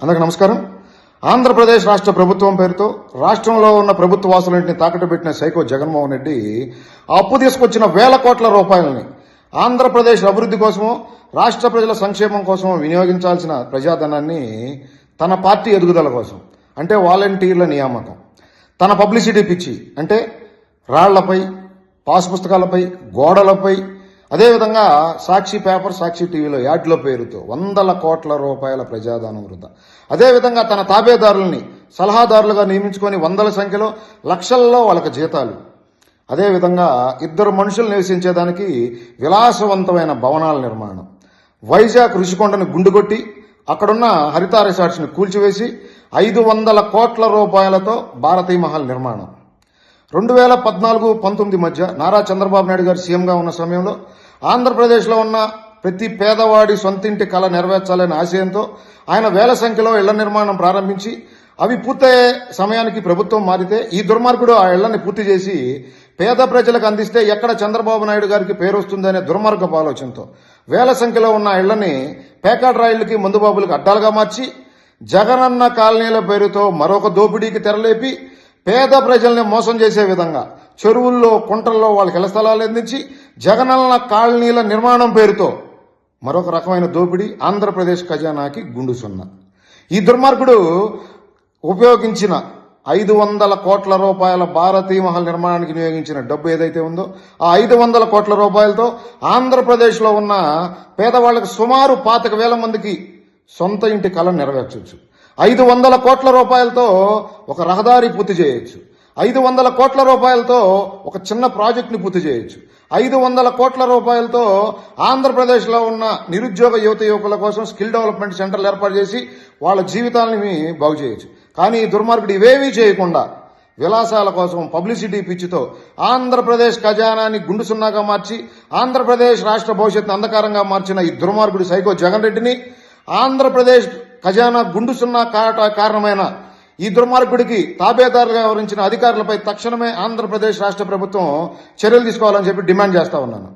అందరికి నమస్కారం. ఆంధ్రప్రదేశ్ రాష్ట్ర ప్రభుత్వం పేరుతో రాష్ట్రంలో ఉన్న ప్రభుత్వ వాసులన్నింటినీ తాకట్టు పెట్టిన సైకో జగన్మోహన్ రెడ్డి అప్పు తీసుకొచ్చిన వేల కోట్ల రూపాయలని ఆంధ్రప్రదేశ్ అభివృద్ధి కోసమో రాష్ట్ర ప్రజల సంక్షేమం కోసమో వినియోగించాల్సిన ప్రజాధనాన్ని తన పార్టీ ఎదుగుదల కోసం అంటే వాలంటీర్ల నియామకం తన పబ్లిసిటీ పిచ్చి అంటే రాళ్ళపై పాస్ పుస్తకాలపై గోడలపై అదేవిధంగా సాక్షి పేపర్ సాక్షి టీవీలో యాడ్లో పేరుతో వందల కోట్ల రూపాయల ప్రజాదానం వృధా. అదేవిధంగా తన తాబేదారుల్ని సలహాదారులుగా నియమించుకొని వందల సంఖ్యలో లక్షల్లో వాళ్ళకి జీతాలు. అదేవిధంగా ఇద్దరు మనుషులు నివసించేదానికి విలాసవంతమైన భవనాల నిర్మాణం. వైజాగ్ ఋషికొండను గుండుగొట్టి అక్కడున్న హరిత రిసార్ట్స్ని కూల్చివేసి ఐదు వందల కోట్ల రూపాయలతో భారతీయ మహల్ నిర్మాణం. రెండు వేల పద్నాలుగు పంతొమ్మిది మధ్య నారా చంద్రబాబు నాయుడు గారు సీఎంగా ఉన్న సమయంలో ఆంధ్రప్రదేశ్లో ఉన్న ప్రతి పేదవాడి సొంతింటి కళ నెరవేర్చాలనే ఆశయంతో ఆయన వేల సంఖ్యలో ఇళ్ళ నిర్మాణం ప్రారంభించి అవి పూర్తయ్యే సమయానికి ప్రభుత్వం మారితే ఈ దుర్మార్గుడు ఆ ఇళ్ళని పూర్తి చేసి పేద ప్రజలకు అందిస్తే ఎక్కడ చంద్రబాబు నాయుడు గారికి పేరు వస్తుందనే దుర్మార్గపు ఆలోచనతో వేల సంఖ్యలో ఉన్న ఇళ్ళని పేకాట్ రాయిళ్ళకి మందుబాబులకు అడ్డాలుగా మార్చి జగనన్న కాలనీల పేరుతో మరొక దోపిడీకి తెరలేపి పేద ప్రజల్ని మోసం చేసే విధంగా చెరువుల్లో కుంటల్లో వాళ్ళకి ఇళ్ళ స్థలాలు అందించి జగనన్న కాలనీల నిర్మాణం పేరుతో మరొక రకమైన దోపిడీ ఆంధ్రప్రదేశ్ ఖజానాకి గుండు సున్నా. ఈ దుర్మార్గుడు ఉపయోగించిన ఐదు వందల కోట్ల రూపాయల భారతీయ మహల్ నిర్మాణానికి వినియోగించిన డబ్బు ఏదైతే ఉందో ఆ ఐదు వందల కోట్ల రూపాయలతో ఆంధ్రప్రదేశ్లో ఉన్న పేదవాళ్ళకి సుమారు పాతిక వేల మందికి సొంత ఇంటి కళ నెరవేర్చవచ్చు ఐదు వందల కోట్ల రూపాయలతో ఒక రహదారి పూర్తి చేయొచ్చు. ఐదు వందల కోట్ల రూపాయలతో ఒక చిన్న ప్రాజెక్టుని పూర్తి చేయొచ్చు. ఐదు వందల కోట్ల రూపాయలతో ఆంధ్రప్రదేశ్లో ఉన్న నిరుద్యోగ యువత యువకుల కోసం స్కిల్ డెవలప్మెంట్ సెంటర్లు ఏర్పాటు చేసి వాళ్ళ జీవితాలని బాగు చేయొచ్చు. కానీ ఈ దుర్మార్గుడు ఇవేమీ చేయకుండా విలాసాల కోసం పబ్లిసిటీ పిచ్చితో ఆంధ్రప్రదేశ్ ఖజానాని గుండు సున్నాగా మార్చి ఆంధ్రప్రదేశ్ రాష్ట్ర భవిష్యత్తును అంధకారంగా మార్చిన ఈ దుర్మార్గుడు సైకో జగన్ రెడ్డిని ఆంధ్రప్రదేశ్ ఖజానా గుండు సున్నా కారణమైన ఈ దుర్మార్గుడికి తాబేదారులుగా వ్యవహరించిన అధికారులపై తక్షణమే ఆంధ్రప్రదేశ్ రాష్ట్ర ప్రభుత్వం చర్యలు తీసుకోవాలని చెప్పి డిమాండ్ చేస్తా ఉన్నాను.